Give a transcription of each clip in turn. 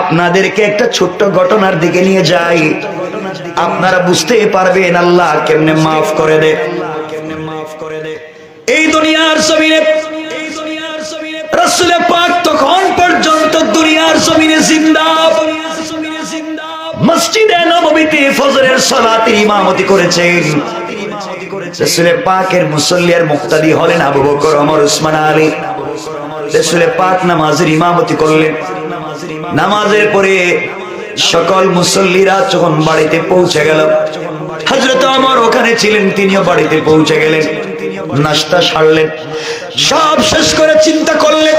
আপনাদেরকে একটা ছোট্ট ঘটনার দিকে নিয়ে যাই। আপনারা বুঝতে পারবেন আল্লাহ কেমনে মাফ করে দে। এই দুনিয়ার জমিনে পাক তখন পর্যন্ত দুনিয়ার জমিনে জিন্দা। মসজিদে ফজরের ইমামতি করেছেন। পাকের মুসল্লিয়ার মুক্তাদি হলেন আবু বকর, ওমর, উসমান, আলী। রসুলের পাক নামাজের ইমামতি করলেন। নামাজের পরে সকল মুসল্লিরা যখন বাড়িতে পৌঁছে গেল হজরত আমার ওখানে ছিলেন, তিনিও বাড়িতে পৌঁছে গেলেন, নাস্তা সারলেন, সব শেষ করে চিন্তা করলেন,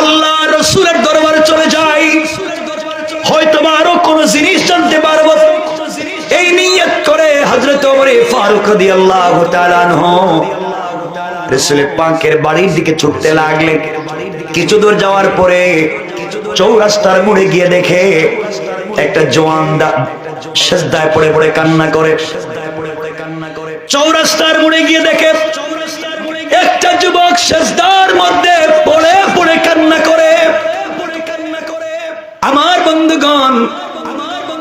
আল্লাহ রসুলের দরবারে চলে যাই হয়তো আরও কোন জিনিস জানতে পারব। এই নিয়ত করে হজরত ফারুক রাদিয়াল্লাহু তাআলা রসুলের পাকের বাড়ির দিকে ছুটতে লাগলেন কিছু দূর যাওয়ার পরে চৌরাস্তার মোড়ে গিয়ে দেখে একটা জওয়ান দা- সেজদায় পড়ে পড়ে কান্না করে। চৌরাস্তার মোড়ে গিয়ে দেখে একটা যুবক সেজদার মধ্যে পড়ে পড়ে কান্না করে। আমার বন্ধুগণ,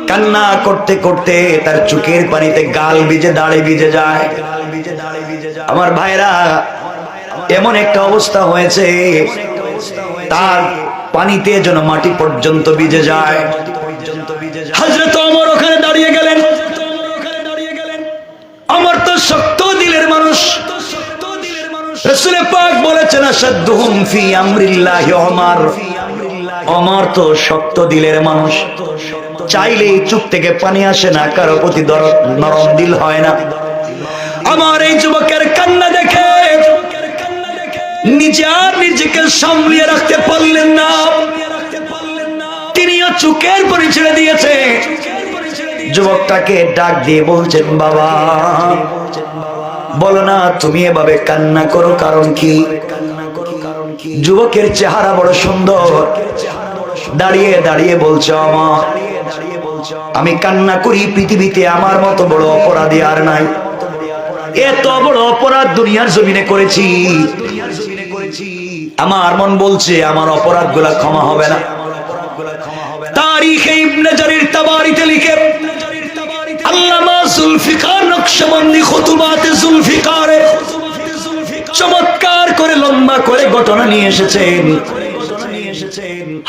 কান্না করতে করতে তার চোখের পানিতে গাল ভিজে, দাড়ি ভিজে যায়। আমার ভাইরা এমন একটা অবস্থা হয়েছে, তার পানিতে যেন মাটি পর্যন্ত ভিজে যায়। ওখানে দাঁড়িয়ে গেলেন। তো শক্ত দিলের মানুষ। রসুলে পাক বলেছেন আসাদুহুম ফি আমরিল্লাহি ওমর। অমর তো শক্ত দিলের মানুষ। চাইলে চুপ থেকে পানি আসে না, কারও প্রতি নরম দিল হয় না। আমার এই যুবকের কান্না দেখে, নিজে আর নিজেকে সামলিয়ে রাখতে পারলেন না। তিনিও চুকের পরি ছেড়ে দিয়েছে। যুবকটাকে ডাক দিয়ে বলছেন, বাবা, বলো না, তুমি এভাবে কান্না করো কারণ কি? যুবকের চেহারা বড় সুন্দর। দাঁড়িয়ে দাঁড়িয়ে বলছে আমার আমি কান্না করি, পৃথিবীতে আমার মতো বড় অপরাধী আর নাই। এত বড় অপরাধ দুনিয়ার জমিনে করেছি। আমার মন বলছে, আমার অপরাধগুলা ক্ষমা হবে না। তারিখে ইবনে জারির তাবারিতে লিখে, আল্লামা জুলফিকার নকশবন্দি জুলফিকারে চমৎকার করে লম্বা করে ঘটনা নিয়ে এসেছেন।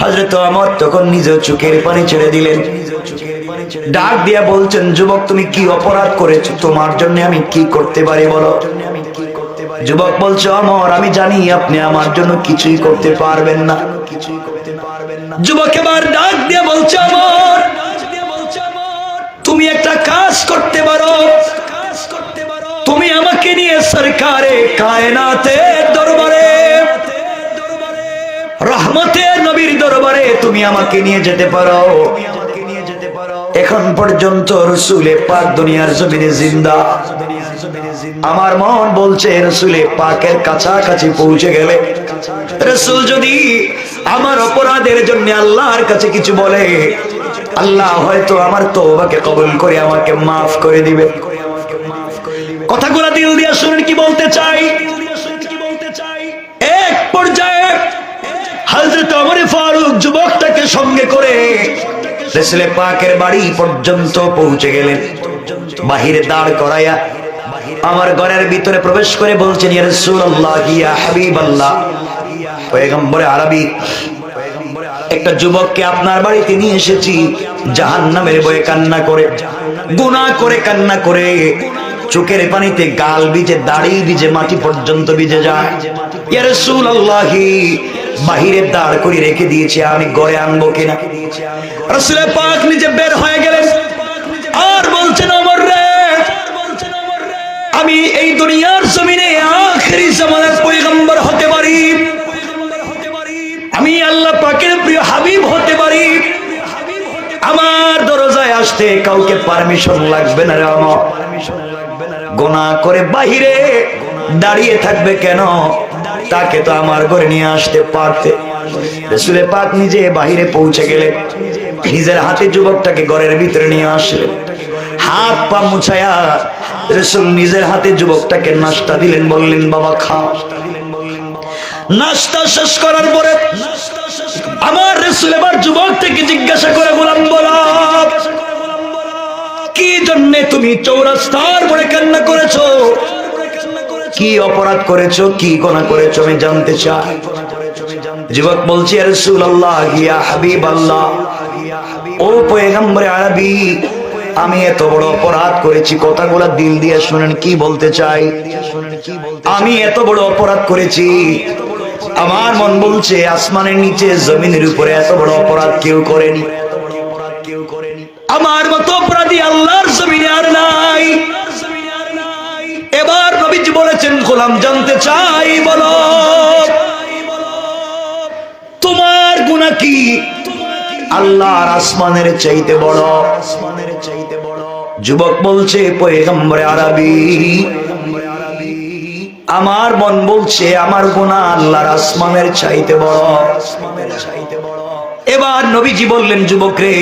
হজরত আমার তখন নিজের চোখের পানি ছেড়ে দিলেন। ডাক দিয়া বলছেন যুবক তুমি কি অপরাধ করেছ? তোমার জন্য আমি কি করতে পারি বলো? যুবক বলছে অমর আমি জানি আপনি আমার জন্য কিছুই করতে পারবেন না। যুবক এবার ডাক দিয়ে বলছে অমর তুমি একটা কাজ করতে পারো। তুমি আমাকে নিয়ে সরকারে কায়নাতে দরবারে রহমতের নবীর দরবারে তুমি আমাকে নিয়ে যেতে পারো। এখন পর্যন্ত রসুলে পাক দুনিয়ার জমিনে জিন্দা। আমার মন বলছে, রসুলে পাকের কাছাকাছি পৌঁছে গেলে। রসুল যদি আমার অপরাধের জন্য আল্লাহর কাছে কিছু বলে, আল্লাহ হয়তো আমার তোবাকে কবুল করে আমাকে মাফ করে দিবে। কথাগুলো দিল দিয়া শুনেন কি বলতে চাই? এক পর্যায়ে হযরত ওমর ফারুক যুবকটাকে সঙ্গে করে রসুলের পাকের বাড়ি পর্যন্ত পৌঁছে গেলেন। বাহিরে দাঁড় করাইয়া আমার ঘরের ভিতরে প্রবেশ করে বলছেন, ইয়া একটা যুবককে আপনার বাড়িতে নিয়ে এসেছি, জাহান্নামের বয়ে কান্না করে, গুনাহ করে কান্না করে। চোখের পানিতে গাল ভিজে, দাড়ি ভিজে, মাটি পর্যন্ত ভিজে যায়। ইয়া রাসূলুল্লাহি বাহিরে দাঁড় করে রেখে দিয়েছি, আমি ঘরে আনব কিনা? রাসূল পাক নিজে বের হয়ে গেলেন। আর বলছেন অমর রে, আমি এই দুনিয়ার জমিনে আখেরি জামানার পয়গম্বর হতে পারি। আমি আল্লাহ পাকের প্রিয় হাবিব হতে পারি। আমার দরজায় আসতে কাউকে পারমিশন লাগবে না রে আমার। গোনা করে বাহিরে দাঁড়িয়ে থাকবে কেন? তাকে তো আমার ঘরে নিয়ে আসতে পারতে। রসুলে পাক নিজে বাহিরে পৌঁছে গেলেন নিজের হাতে যুবকটাকে ঘরের ভিতরে নিয়ে আসলেন। হাত পা মুছায়া রসুল নিজের হাতে যুবকটাকে নাস্তা দিলেন, বললেন, বাবা, খাও। নাস্তা শেষ করার পরে আমার রসুল এবার যুবক থেকে জিজ্ঞাসা করে, গোলাম, বলা, কি জন্যে তুমি চৌরাস্তার পরে কান্না করেছ? কি অপরাধ করেছ, কি গোনা করেছ আমি জানতে চাই। যুবক বলছি রসুল আল্লাহ গিয়া হাবিব আল্লাহ ও পয়গম্বরে আরবি, আমি এত বড় অপরাধ করেছি, কথাগুলা দিল দিয়ে শুনেন, কি বলতে চাই? আমি এত বড় অপরাধ করেছি, আমার মন বলছে, আসমানের নিচে, জমিনের উপরে এত বড় অপরাধ কেউ করেনি। আমার মতো অপরাধী আল্লাহর জমিনে আর নাই। নবীজি বলেছেন, গোলাম জানতে চাই, বলো। তোমার গুণা কি? আল্লাহর আসমানের চাইতে বড়। আসমানের চাইতে বড় যুবক বলছে, পয়গম্বরে আরবি। আমার মন বলছে, আমার গুণা আল্লাহর আসমানের চাইতে বড়। আসমানের চাইতে বড় এবার নবীজি বললেন, যুবক রে,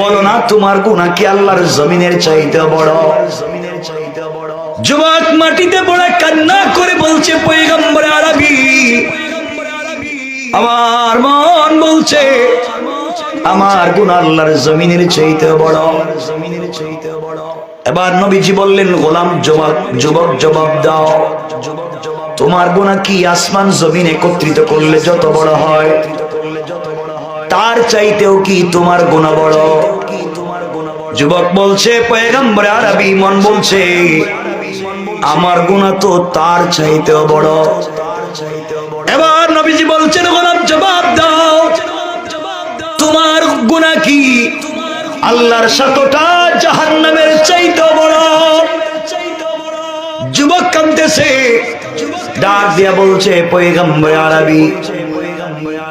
বলো না তোমার গুণা কি আল্লাহর জমিনের চাইতে বড় বড়? যুবক মাটিতে পড়ে কান্না করে বলছে পয়গম্বরে আরবি। আমার মন বলছে, আমার গুণ আল্লাহর জমিনের চাইতে বড়। জমিনের চাইতে বড় এবার নবীজি বললেন, গোলাম জবাব যুবক, জবাব দাও। তোমার গুণা কি আসমান জমিন একত্রিত করলে যত বড় হয়? তার চাইতেও কি তোমার গুণা বড়? যুবক বলছে, পয়গম্বর আরবি মন বলছে আমার গুণা তো তার চাইতেও বড়। এবার নবীজি বলছেন গোলাম জবাব দাও। তোমার গুণা কি? আল্লাহর সাতটা জাহান্নামের চাইতে বড়। যুবক কান্দেছে ডাক দিয়া বলছে, পয়গম্বর আরবি,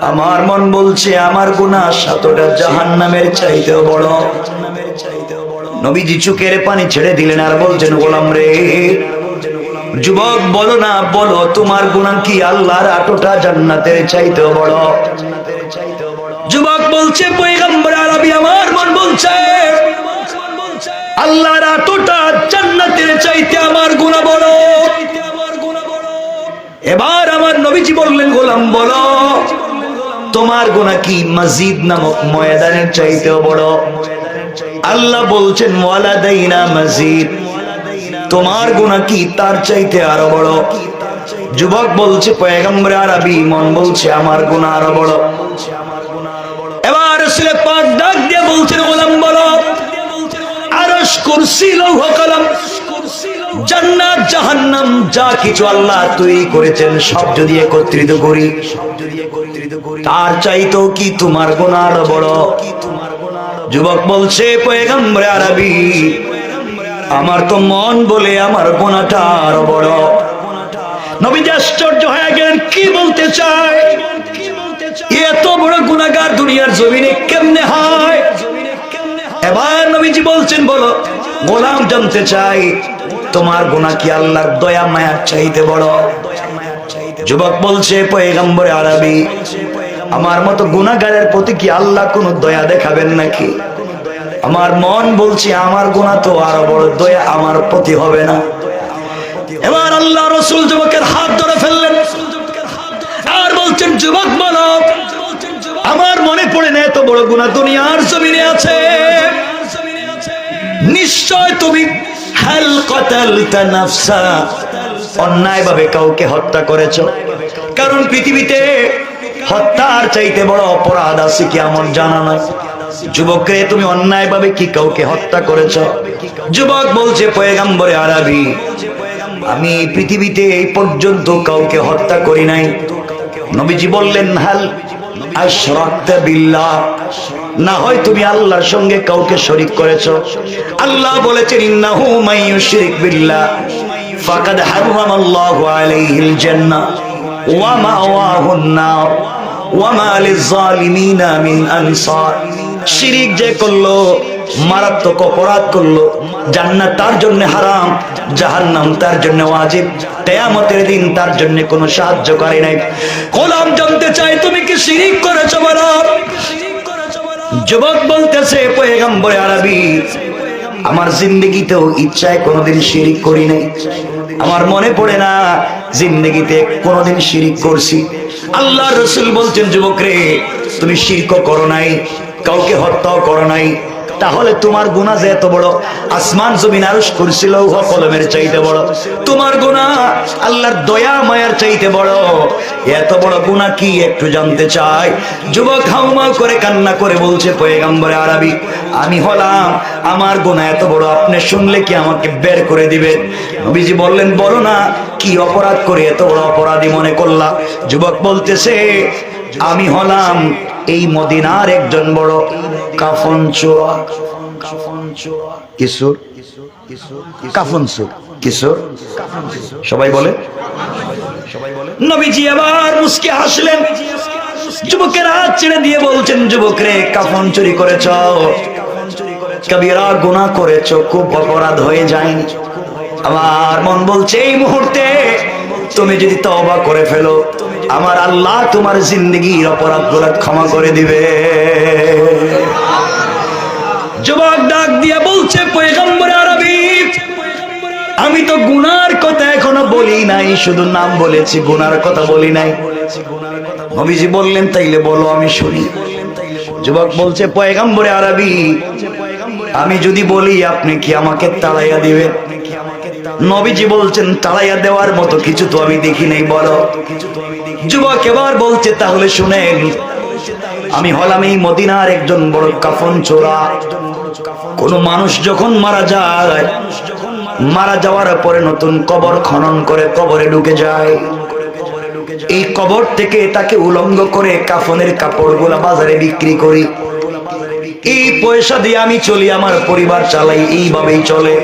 আমার মন বলছে আমার গুণা সাতটা জাহান্নামের চাইতে বড়। নবীজি চুকের পানি ছেড়ে দিলেন আর বলছেন, গোলাম রে যুবক, বলো না, বলো, তোমার গুণা কি আল্লাহর আটোটা জান্নাতের চাইতে বড়? যুবক বলছে, পয়গম্বর আরবি আমার মন বলছে, আল্লাহর আটোটা জান্নাতের চাইতে আমার গুণা বড়। এবার আমার নবীজি বললেন, গোলাম, বলো, তোমার গুণা কি মসজিদ নামক ময়দানের চাইতেও বড়? আল্লাহ বলছেন, ওয়ালাদাইনা মসজিদ তোমার গুণা কি? তার চাইতে আরও বড়। যুবক বলছে, পয়গম্বর আরবি, মন বলছে, আমার গুণা আরও বড়। এবার আসলে পাক ডাক দিয়ে বলছেন, গোলাম বলো, আরশ কুরসি, লৌহ কলম, জান্নাত, জাহান্নাম, যা কিছু আল্লাহ তৈরি করেছেন, সব যদি একত্রিত করি, তার চাইতো কি তোমার গুণা আরও বড়? যুবক বলছে, পয়গম্বর আরবি আমার তো মন বলে আমার গোনাটা আরও বড়। নবীজি আশ্চর্য হয়ে গেলেন, কি বলতে চায়? এত বড় গুণাগার দুনিয়ার জমিনে কেমনে হয়? এবার নবীজি বলছেন, বলো, গোলাম জানতে চাই, তোমার গুণা কি আল্লাহর দয়া, মায়ার চাইতে বড়? যুবক বলছে, পয়গম্বরে আরবি, আমার মতো গুণাগারের প্রতি কি আল্লাহ কোনো দয়া দেখাবেন নাকি? আমার মন বলছে, আমার গুণা তো আরও বড় দয়া আমার প্রতি হবে না। এবার আল্লাহ রসুল যুবকের হাত ধরে ফেললেন। আর বলছেন, যুবক বলো, আমার মনে পড়ে না এত বড় গুণা দুনিয়ার জমিনে আছে। নিশ্চয় তুমি হাল কতালতা নাফসা। অন্যায় ভাবে কাউকে হত্যা করেছ। কারণ পৃথিবীতে হত্যার চাইতে বড় অপরাধ আছে কি আমার জানা নাই? যুবকরে তুমি অন্যায় ভাবে কি কাউকে হত্যা করেছ? যুবক বলছে, পয়গাম্বরে আরবি, আমি পৃথিবীতে এই পর্যন্ত কাউকে হত্যা করি নাই। নবীজি বললেন, হাল না হয় তুমি আল্লাহর সঙ্গে কাউকে শরিক করেছ। আল্লাহ বলেছেন বিল্লাহ ওয়া মাওয়াহুন নার লিয-যালিমিনা মিন আনসার। শিরিক যে করল, মারাত্মক অপরাধ করল, জান্নাত তার জন্য হারাম, জাহান্নাম তার জন্য ওয়াজিব, কিয়ামতের দিন তার জন্য কোনো সাহায্য করে নাই। গোলাম জানতে চাই তুমি কি শিরিক করেছ বলো? যুবক বলতেছে, পয়গম্বরে আরবি, আমার জিন্দগিতেও ইচ্ছায় কোনোদিন শিরিক করি নাই। আমার মনে পড়ে না, জিন্দগিতে কোনোদিন শিরিক করছি। আল্লাহ রসুল বলছেন যুবক রে তুমি শির্ক করো নাই। কাউকে হত্যাও করো নাই। তাহলে তোমার গুণা যে এত বড়? আসমান জমিন আরস করছিল কলমের চাইতে বড়। তোমার গুণা আল্লাহর দয়া, মায়ার চাইতে বড়। এত বড় গুণা কি একটু জানতে চাই? যুবক হাউমাউ করে কান্না করে বলছে, পয়গাম্বরে আরবি, আমি হলাম। আমার গুণা এত বড়, আপনি শুনলে কি আমাকে বের করে দিবেন? নবীজি বললেন, বলো না, কি অপরাধ করে এত বড় অপরাধী মনে করলা? যুবক বলতেছে, আমি হলাম এই মদিনার একজন বড় কাফন চোর। কিশোর কাফন চোর। কিশোর সবাই বলে? নবীজি আবার মুসকে হাসলেন। যুবকের ছেড়ে দিয়ে বলছেন যুবক রে কাফন চুরি করেছ। কবিরা গুনাহ করেছ। খুব অপরাধ হয়ে যায়নি আমার মন বলছে, এই মুহূর্তে তুমি যদি তওবা করে ফেলো আমার আল্লাহ তোমার জিন্দগির অপরাধগুলা ক্ষমা করে দিবে। যুবক ডাক দিয়ে বলছে আরবি, আমি তো গুনার কথা এখনও বলি নাই, শুধু নাম বলেছি, গুনার কথা বলি নাই। নবীজি বললেন, তাইলে বলো, আমি শুনি। যুবক বলছে, পয়গম্বরে আরবি, আমি যদি বলি, আপনি কি আমাকে তাড়াইয়া দিবেন? নবীজি বলছেন, তাড়াইয়া দেওয়ার মতো কিছু তো আমি দেখি নাই, বলো। যুবক এবার বলছে, তাহলে শুনেন, আমি হলাম এই মদিনার একজন বড় কাফন চোরা। কোন মানুষ যখন মারা যায়, মারা যাওয়ার পরে নতুন কবর খনন করে কবরে ঢুকে যায়। এই কবর থেকে তাকে উলঙ্গ করে কাফনের কাপড়গুলা বাজারে বিক্রি করি। এই পয়সা দিয়ে আমি চলি, আমার পরিবার চালাই, এইভাবেই চলে।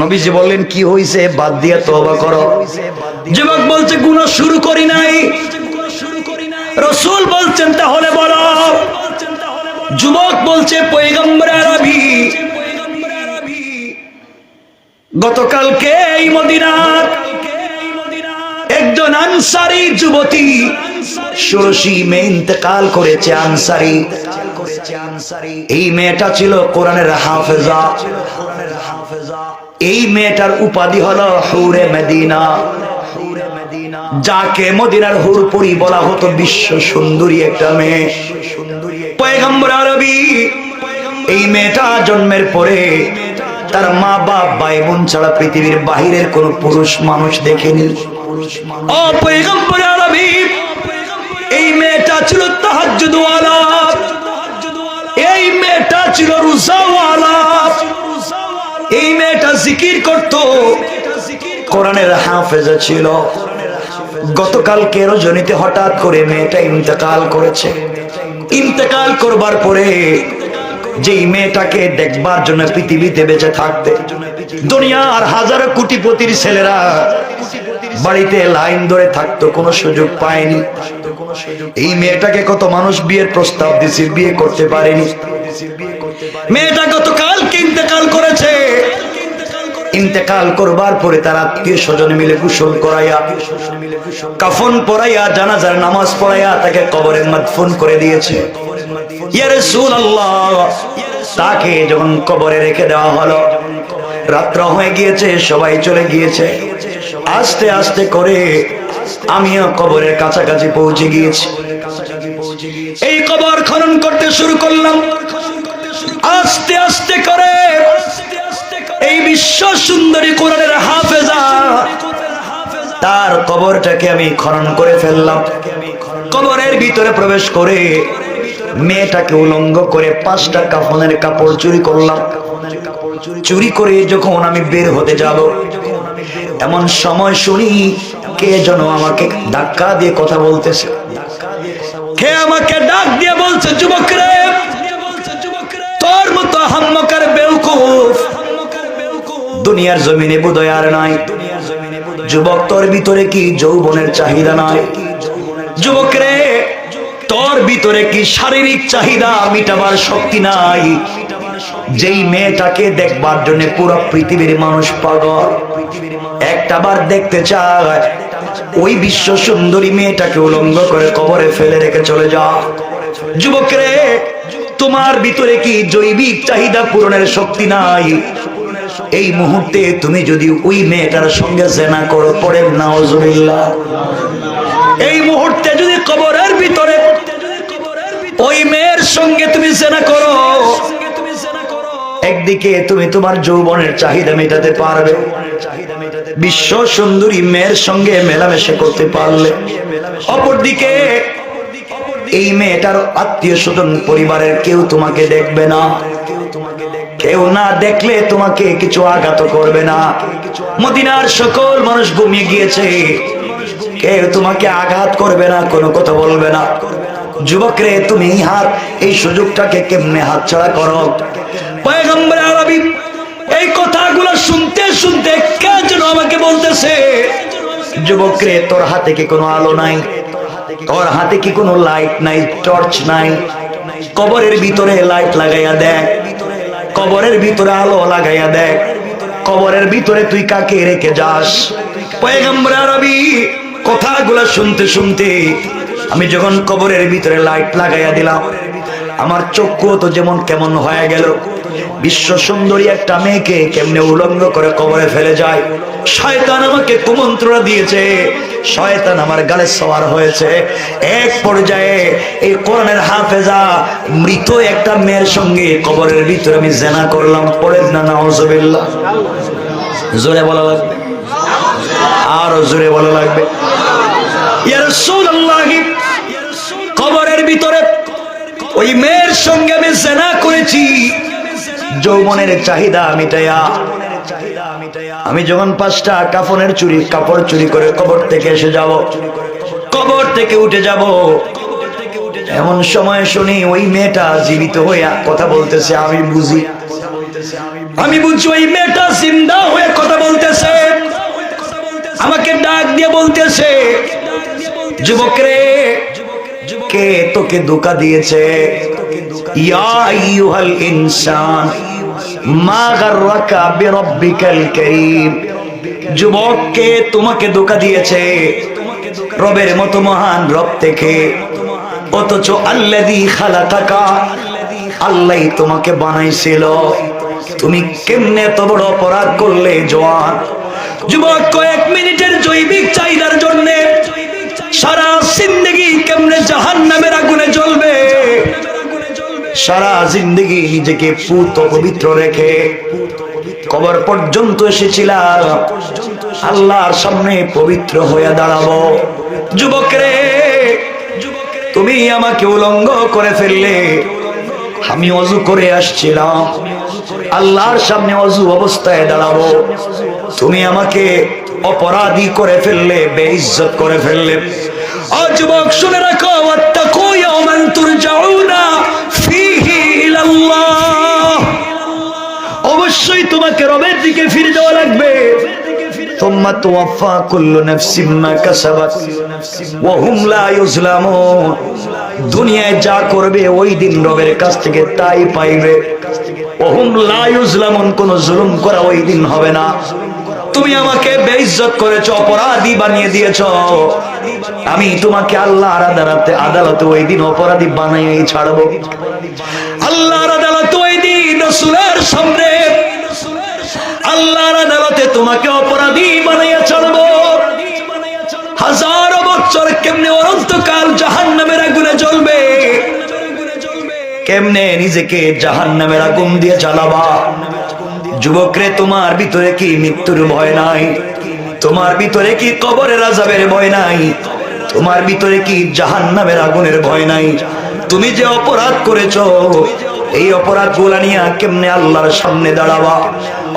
নবীজি বললেন, কি হইছে? বাদ দিয়া তওবা করো। যুবক বলছে, গুনাহ শুরু করি নাই। রসুল বলছেন, তাহলে বলো। যুবক বলছে পৈগম্বর আরবি। গতকালকে এই মদিনার একজন আনসারি যুবতী ষোড়শী মেয়ে ইন্তেকাল করেছে আনসারি। এই মেয়েটা ছিল কোরআনের হাফেজা। এই মেয়েটার উপাধি হলো হুরে মেদিনা। যাকে মদিনার হুরপুরি বলা হতো বিশ্ব সুন্দরী একটা মেয়ে। পয়গম্বর আরবি, এই মেয়েটা জন্মের পরে তার মা বাপ, ভাই বোন ছাড়া পৃথিবীর বাহিরের কোন পুরুষ মানুষ দেখেনি। এই মেয়েটা ছিল তাহাজ্জুদওয়ালা। এই মেয়েটা ছিল রুজাওয়ালা। এই মেয়েটা জিকির করত। কোরআনের হাফেজা ছিল। গতকালকে রজনীতে হঠাৎ করে মেয়েটা ইন্তেকাল করেছে। ইন্তেকাল করবার পরে যেই মেয়েটাকে দেখবার জন্য পৃথিবীতে বেঁচে থাকতে দুনিয়ার হাজারো কোটিপতির ছেলেরা বাড়িতে লাইন ধরে থাকতো, কোনো সুযোগ পায়নি। এই মেয়েটাকে কত মানুষ বিয়ের প্রস্তাব দিছে, বিয়ে করতে পারেনি। মেয়েটা গতকালকে ইন্তেকাল করেছে। ইন্তেকাল করবার পরে তার আত্মীয় স্বজন মিলে কুশল করাইয়া, কাফন পরাইয়া, জানাজার নামাজ পড়াইয়া তাকে কবরের মাদফুন করে দিয়েছে। তাকে যখন কবরে রেখে দেওয়া হলো, রাত্র হয়ে গিয়েছে, সবাই চলে গিয়েছে। আস্তে আস্তে করে আমিও কবরের কাছাকাছি পৌঁছে গিয়েছি। এই কবর খনন করতে শুরু করলাম। আস্তে আস্তে করে। এই বিশ্ব সুন্দরী কোরআনের হাফেজা। তার কবরটাকে আমি খনন করে ফেললাম। কবরের ভিতরে প্রবেশ করে মেয়েটাকে উলঙ্গ করে পাঁচটা কাফনের কাপড় চুরি করলাম। চুরি করে যখন আমি বের হতে যাব, এমন সময় শুনি কে যেন আমাকে ধাক্কা দিয়ে কথা বলতেছে। কে আমাকে ডাক দিয়ে বলছে যুবক দুনিয়ার জমিনে বোধয় আর নাই। যুবক, তোর ভিতরে কি যৌবনের চাহিদা নাই? যুবক রে তোর ভিতরে কি শারীরিক চাহিদা মিটাবার শক্তি নাই? যেই মেয়েটাকে দেখবার জন্য পুরো পৃথিবীর মানুষ পাগল। একটা বার দেখতে চায়, ওই বিশ্ব সুন্দরী মেয়েটাকে উলঙ্গ করে কবরে ফেলে রেখে চলে যা। যুবক রে তোমার ভিতরে কি জৈবিক চাহিদা পূরণের শক্তি নাই? এই মুহূর্তে তুমি যদি ওই মেয়েটার সঙ্গে জেনা করো পড়ে নাওজুবিল্লাহ এই মুহূর্তে যদি কবরের ভিতরে ওই মেয়ের সঙ্গে তুমি জেনা করো, একদিকে তুমি তোমার যৌবনের চাহিদা মেটাতে পারবে, বিশ্ব সুন্দরী মেয়ের সঙ্গে মেলামেশা করতে পারলে। অপরদিকে এই মেয়েটার আত্মীয় স্বজন পরিবারের কেউ তোমাকে দেখবে না। কেউ না দেখলে তোমাকে কিছু আঘাত করবে না। মদিনার সকল মানুষ ঘুমিয়ে গিয়েছে। কেউ তোমাকে আঘাত করবে না, কোনো কথা বলবে না। যুবক রে তুমি হাত, এই সুযোগটাকে কেমনে হাত ছাড়া করো? পয়গম্বর আরবি, এই কথাগুলো শুনতে শুনতে কে যেন আমাকে বলতেছে যুবক রে তোর হাতে কি কোনো আলো নাই? তোর হাতে কি কোনো লাইট নাই টর্চ নাই? কবরের ভিতরে লাইট লাগাইয়া দেখ কবরের ভিতরে আলো লাগাইয়া দেখ কবরের ভিতরে তুই কাকে রেখে যাস? পয়গম্বর আরবি, কথাগুলো শুনতে শুনতে আমি যখন কবরের ভিতরে লাইট লাগাইয়া দিলাম, আমার চক্ষু তো যেমন কেমন হয়ে গেল। বিশ্ব সুন্দরী একটা মেয়েকে কেমনে উলঙ্গ করে কবরে ফেলে যায়? শয়তান আমাকে কুমন্ত্রণা দিয়েছে। শয়তান আমার গালে সওয়ার হয়েছে। এক পর্যায়ে এই কোরআনের হাফেজা মৃত একটা মেয়ের সঙ্গে কবরের ভিতরে আমি জেনা করলাম। পড়ে না, নাউজুবিল্লাহ। জোরে বলা লাগবে? আরও জোরে বলা লাগবে। ইয়া রাসূলুল্লাহ, কবরের ভিতরে ওই মেয়ের সঙ্গে আমি জেনা করেছি। যৌবনের চাহিদা মিটাইয়া। আমি যখন পাঁচটা কাফনের চুরি, কাপড় চুরি করে কবর থেকে এসে যাব, কবর থেকে উঠে যাব, এমন সময় শুনি ওই মেয়েটা জীবিত হইয়া কথা বলতেছে, আমি বুঝি। আমি বুঝছি ওই মেয়েটা জিন্দা হয়ে কথা বলতেছে। আমাকে ডাক দিয়ে বলতেছে, যুবক রে, কে তোকে ধোকা দিয়েছে? ইয়া আইয়ুহাল ইনসান মা গাররাকা বিরাব্বিকাল কারীম। যুবক কে তোমাকে ধোকা দিয়েছে রবের মতো মহান রব থেকে। অথচ আল্লাযী খালাকাকা আল্লাহ তোমাকে বানাইছিল। তুমি কেমনে এত বড় অপরাধ করলে জওয়ান? যুবক কয়েক মিনিটের জৈবিক চাহিদার জন্য সারা জিন্দগি কেমনে জাহান নামের আগুনে সারা জিন্দগি নিজেকে পুত পবিত্র রেখে কবর পর্যন্ত এসেছিলাম। আল্লাহর সামনে পবিত্র হয়ে দাঁড়াবো। যুবক রে তুমি আমাকে উলঙ্গ করে ফেললে। আমি অজু করে আসছিলাম। আল্লাহর সামনে অজু অবস্থায় দাঁড়াবো। তুমি আমাকে অপরাধী করে ফেললে, বেইজ্জত করে ফেললে। ও যুবক, শুনে রাখো অবশ্যই তোমাকে রবের দিকে ফিরে যাওয়া লাগবে। দুনিয়ায় যা করবে ওই দিন রবের কাছ থেকে তাই পাইবে। ওয়া হুম লা কোনো জুলুম করা ওই দিন হবে না। তুমি আমাকে বেইজ্জত করেছ, অপরাধী বানিয়ে দিয়েছ। আমি তোমাকে আল্লাহ আদালতে আদালতে ওই দিন অপরাধী বানাই ছাড়বো। আল্লাহর আদালতে ওই দিন রসুলের সামনে। আল্লাহর আদালতে তোমাকে অপরাধী বানাইয়া ছাড়বো হাজারো বছর কেমনে অনন্তকাল জাহান নামের আগুনে জ্বলবে। কেমনে নিজেকে জাহান নামের আগুন দিয়ে জ্বালাবা। যুবকরে, তোমার ভিতরে কি মৃত্যুর ভয় নাই? তোমার ভিতরে কি কবরের আজাবের ভয় নাই? তোমার ভিতরে কি জাহান নামের আগুনের ভয় নাই? তুমি যে অপরাধ করেছ, এই অপরাধগুলা নিয়ে কেমনে আল্লাহর সামনে দাঁড়াবা?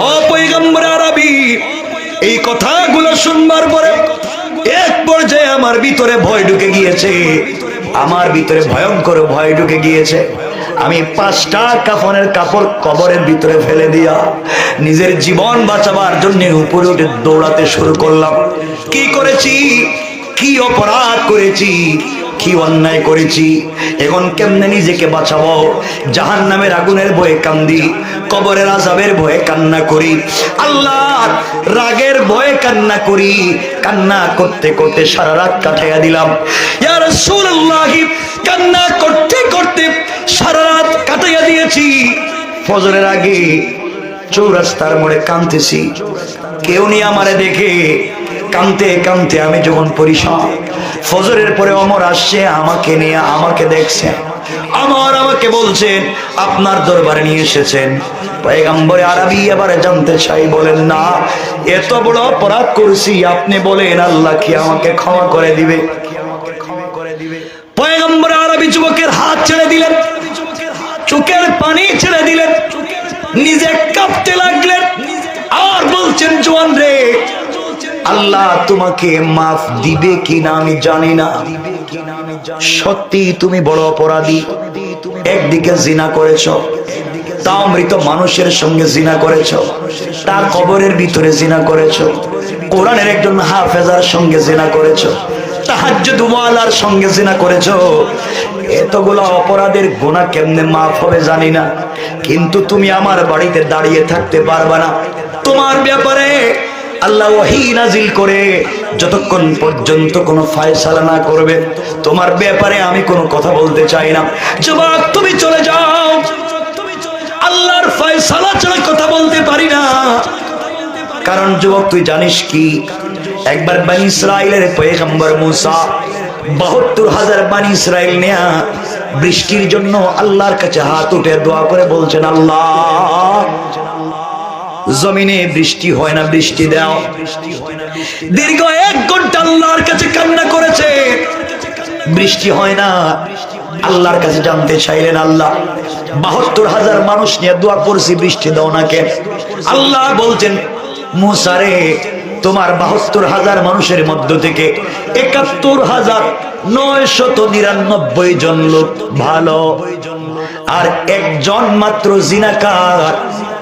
ও পৈগম্বর আরবি, এই কথাগুলো শুনবার পরে এক পর্যায়ে আমার ভিতরে ভয় ঢুকে গিয়েছে। আমার ভিতরে ভয়ঙ্কর ভয় ঢুকে গিয়েছে। আমি পাঁচটা কাফনের কাপড় কবরের ভিতরে ফেলে দিয়া নিজের জীবন বাঁচাবার জন্য উপরে উঠে দৌড়াতে শুরু করলাম। কি করেছি? কি অপরাধ করেছি? কি অন্যায় করেছি? এখন কেমনে নিজেকে বাঁচাবো? জাহান নামের আগুনের ভয়ে কান্দি, কবরের আজাবের ভয়ে কান্না করি। আল্লাহ, রাগের ভয়ে কান্না করি। কান্না করতে করতে সারা রাত কাটাইয়া দিলাম। ইয়া রাসূলুল্লাহ, কান্না করতে করতে সারা রাত কাটাইয়া দিয়েছি। ফজরের আগে চৌরাস্তার মোড়ে কাঁদতেছি। কেউ নিয়ে আমারে দেখে। কানতে কানতে আমি যখন পরিসর ফজরের পরে অমর আসছে, আমাকে নিয়ে, আমাকে দেখছে। আমার আমাকে বলছেন আপনার দরবারে নিয়ে এসেছেন। আরবি এবারে জানতে চাই, বলেন, না, এত বড় অপরাধ করছি, আপনি বলেন, আল্লাহ কি আমাকে ক্ষমা করে দিবে? পয়গম্বর আরবি আল্লাহ তোমাকে মাফ দিবে কিনা আমি জানি না। সত্যি তুমি বড় অপরাধী। একদিকে জিনা করেছ, তাও মৃত মানুষের সঙ্গে জিনা করেছ, তার কবরের ভিতরে জিনা করেছ, কোরআনের একজন হাফেজার সঙ্গে জিনা করেছ সঙ্গে জিনা করেছ। এতগুলো অপরাধের গুনাহ কেমনে মাফ হবে জানি না। কিন্তু তুমি আমার বাড়িতে দাঁড়িয়ে থাকতে পারবা না। তোমার ব্যাপারে আল্লাহ ওয়াহি নাজিল করে। যতক্ষণ পর্যন্ত কোনো ফায়সালা না করবে, তোমার ব্যাপারে আমি কোনো কথা বলতে চাই না। যুবক তুমি চলে যাও। আল্লাহর ফায়সালা ছাড়া কথা বলতে পারি না। কারণ যুবক, তুই জানিস কি? একবার বানি ইসরায়েলের পয়গম্বর মুসা বাহাত্তর হাজার বানি ইসরায়েল নেয়া বৃষ্টির জন্য আল্লাহর কাছে হাত উঠে দোয়া করে বলছেন, আল্লাহ জমিনে বৃষ্টি হয় না, বৃষ্টি দাও। দীর্ঘ এক ঘণ্টা আল্লাহর কাছে কান্না করেছে। বৃষ্টি হয় না। আল্লাহর কাছে জানতে চাইলেন আল্লাহ, বাহাত্তর হাজার মানুষ নিয়ে দোয়া করছি, বৃষ্টি দাও না কেন? আল্লাহ বলছেন মুসারে তোমার বাহাত্তর হাজার মানুষের মধ্য থেকে একাত্তর হাজার নয় শত নিরানব্বই জন লোক ভালো। আর একজন মাত্র জিনাকার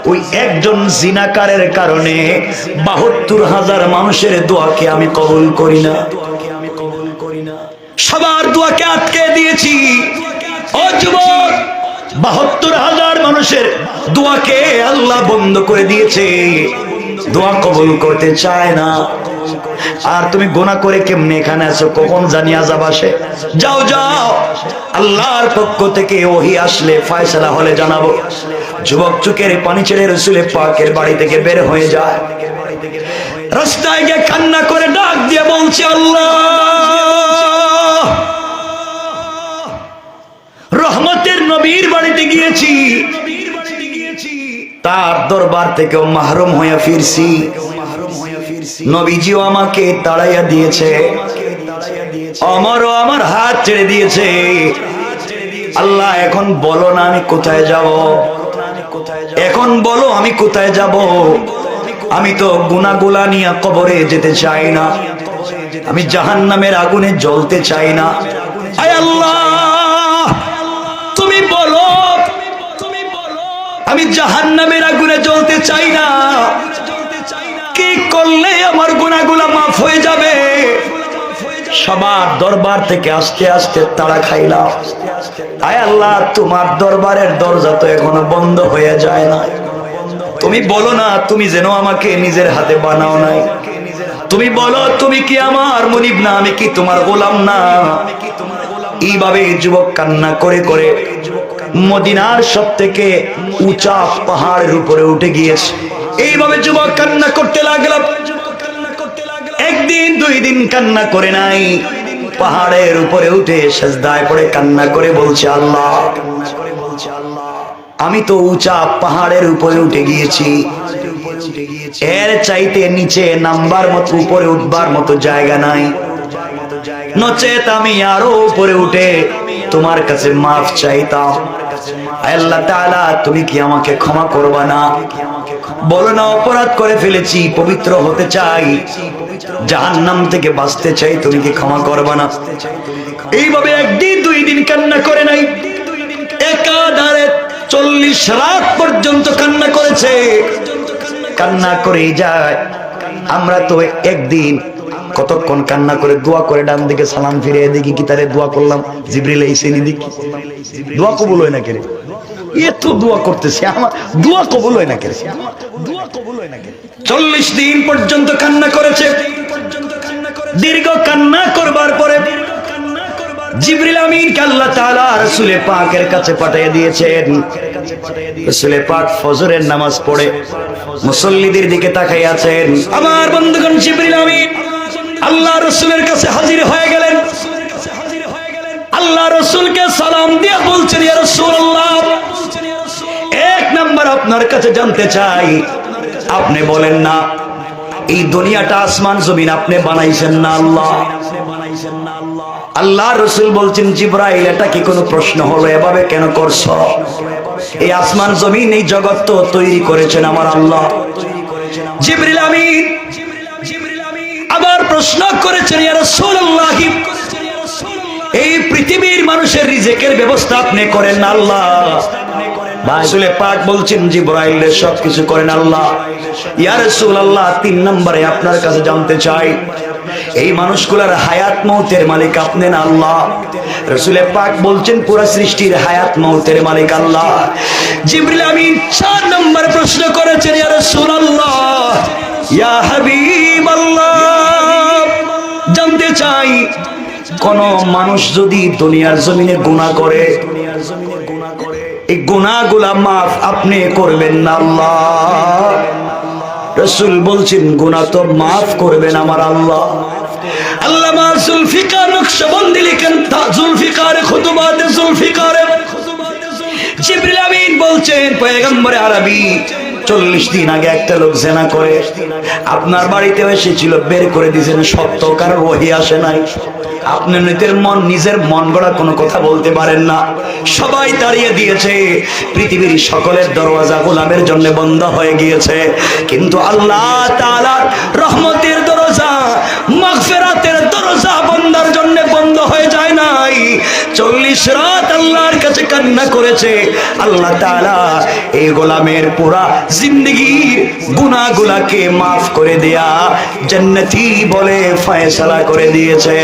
ওই একজন জিনাকারের কারণে বাহাত্তর হাজার মানুষের দোয়াকে আমি কবুল করি না। সবার দোয়াকে আটকে দিয়েছি। বাহাত্তর হাজার মানুষের দোয়াকে আল্লাহ বন্ধ করে দিয়েছে। দোয়া কবল করতে চায় না। আর তুমি গোনা করে কেমনে এখানে আছো? কখন জানিয়া আজাব আসে? যাও যাও। আল্লাহর পক্ষ থেকে ওহি আসলে, ফয়সালা হলে জানাব। যুবক চুকের পানি ছেড়ে রসুলে পাকের বাড়ি থেকে বের হয়ে যায়। রাস্তায় গিয়ে কান্না করে ডাক দিয়ে বলছে, আল্লাহ! রহমতের নবীর বাড়িতে গিয়েছি। তার দরবার থেকেও মাহরুম হয়ে ফিরছি। নবীজিও আমাকে তাড়াইয়া দিয়েছে। আমারও আমার হাত ছেড়ে দিয়েছে। আল্লাহ, এখন বলো না আমি কোথায় যাব। এখন বলো আমি কোথায় যাব? আমি তো গুনাগুলা নিয়ে কবরে যেতে চাই না। আমি জাহান নামের আগুনে জ্বলতে চাই না। আয় আল্লাহ! তুমি বলো আমি জাহান নামের আগুনে জ্বলতে চাই না। কি করলে আমার গুণাগুলা মাফ হয়ে যাবে? সবার দরবার থেকে আস্তে আস্তে তারা খাইলাম। আয় আল্লাহ, তোমার দরবারের দরজা তো এখনও বন্ধ হয়ে যায় না তুমি বলো না, তুমি যেন আমাকে নিজের হাতে বানাও নাই। তুমি বলো, তুমি কি আমার মনিব না, আমি কি তোমার গোলাম না? এইভাবে যুবক কান্না করে করে মদিনার সব থেকে উঁচা পাহাড়ের উপরে উঠে গিয়েছে। এইভাবে যুবক কান্না করতে লাগলাম। একদিন, দুই দিন কান্না করে নাই। পাহাড়ের উপরে উঠে সেজদায় পড়ে কান্না করে বলছে আল্লাহ। আমি তো উঁচা পাহাড়ের উপরে উঠে গিয়েছি। এর চাইতে নিচে নামবার মতো, উপরে উঠবার মতো জায়গা নাই। নচেত আমি আরও উপরে উঠে তোমার কাছে মাফ চাইতাম। আল্লাহ তাআলা, তুমি কি আমাকে ক্ষমা করবা না? বলো না, অপরাধ করে ফেলেছি, পবিত্র হতে চাই। জাহান্নাম থেকে বাঁচতে চাই, তুমি কি ক্ষমা করবা না? এইভাবে একদিন, দুই দিন কান্না করে নাই। একাধারে চল্লিশ রাত পর্যন্ত কান্না করেছে। কান্না করে যায়। আমরা তো একদিন কতক্ষণ কান্না করে দোয়া করে ডান দিকে সালাম ফিরে দেখি, কি তারে দোয়া করলাম? জিবরিল এসে নি দেখি। দোয়া কবুল হয় না কেরে? এত দোয়া আমার দোয়া হয় না দোয়া হয় না চল্লিশ দিন পর্যন্ত কান্না করেছে। দীর্ঘ কান্না করবার পরে জিবরিল আল্লাহ তাআলা রাসূলে পাকের কাছে পাঠিয়ে দিয়েছেন। রাসূলে পাক ফজরের নামাজ পড়ে মুসল্লিদের দিকে তাকাই আছেন আমার বন্ধুগণ জিবরিল আমিন, আল্লাহ রাসূলের কাছে হাজির হয়ে গেলেন। আল্লাহ রসুলকে সালাম দিয়ে বলছেন এক নাম্বার আপনার কাছে জানতে চাই। আপনি বলেন না, এই দুনিয়াটা আসমান জমিন আপনি বানাইছেন না আল্লাহ? আল্লাহ রসুল বলছেন, জিব্রাইল, এটা কি কোনো প্রশ্ন হলো? এভাবে কেন করছ? এই আসমান জমিন, এই জগৎ তো তৈরি করেছেন আমার আল্লাহ। জিবরিল আমিন আবার প্রশ্ন করেছেন, ইয়া রাসূলুল্লাহ এই পৃথিবীর মানুষের রিজেকের ব্যবস্থা আপনি করেন না আল্লাহ। রাসূলে পাক বলছেন জিব্রাইল সব কিছু করেন আল্লাহ। ইয়া রাসূলুল্লাহ তিন নম্বরে আপনার কাছে জানতে চাই এই মানুষগুলার হায়াত মৌতের মালিক আপনি না আল্লাহ? রসুলে পাক বলছেন পুরো সৃষ্টির হায়াত মৌতের মালিক আল্লাহ। জিবরিল আমিন চার নম্বর প্রশ্ন করেছেন ইয়া রাসূলুল্লাহ ইয়া হাবিবাল্লাহ। জানতে চাই কোন মানুষ যদি দুনিয়ার জমিনে গুনাহ করে, এই গুনাহগুলা মাফ আপনি করবেন না আল্লাহ। রসুল বলছেন, গুনাহ তো মাফ করবেন আমার আল্লাহ। আল্লামা জুলফিকার নকশবন্দি লিখেন জুলফিকার খুতুবাতে জুলফিকারে। জিবরিল আমিন বলছেন, পয়গম্বরে আরবি চল্লিশ দিন আগে একটা লোক জেনা করে আপনার বাড়িতে এসেছিল, বের করে দিয়েছেন সত্য কারণ ওহি আসে নাই। আপনি নিজের মন নিজের মন গড়া কোনো কথা বলতে পারেন না। সবাই দাঁড়িয়ে দিয়েছে। পৃথিবীর সকলের দরওয়াজা গোলামের জন্য বন্ধ হয়ে গিয়েছে। কিন্তু আল্লাহ তাআলার রহমতের দরজা মাগফিরাতের দরজা বন্দার জন্য বন্ধ হয়ে যায় নাই চল্লিশ রাত আল্লাহর কাছে কান্না করেছে। আল্লাহ তাআলা এই গোলামের পুরা জিন্দগির গুনাহগুলাকে মাফ করে দেয়া জান্নাতি বলে ফয়সালা করে দিয়েছে।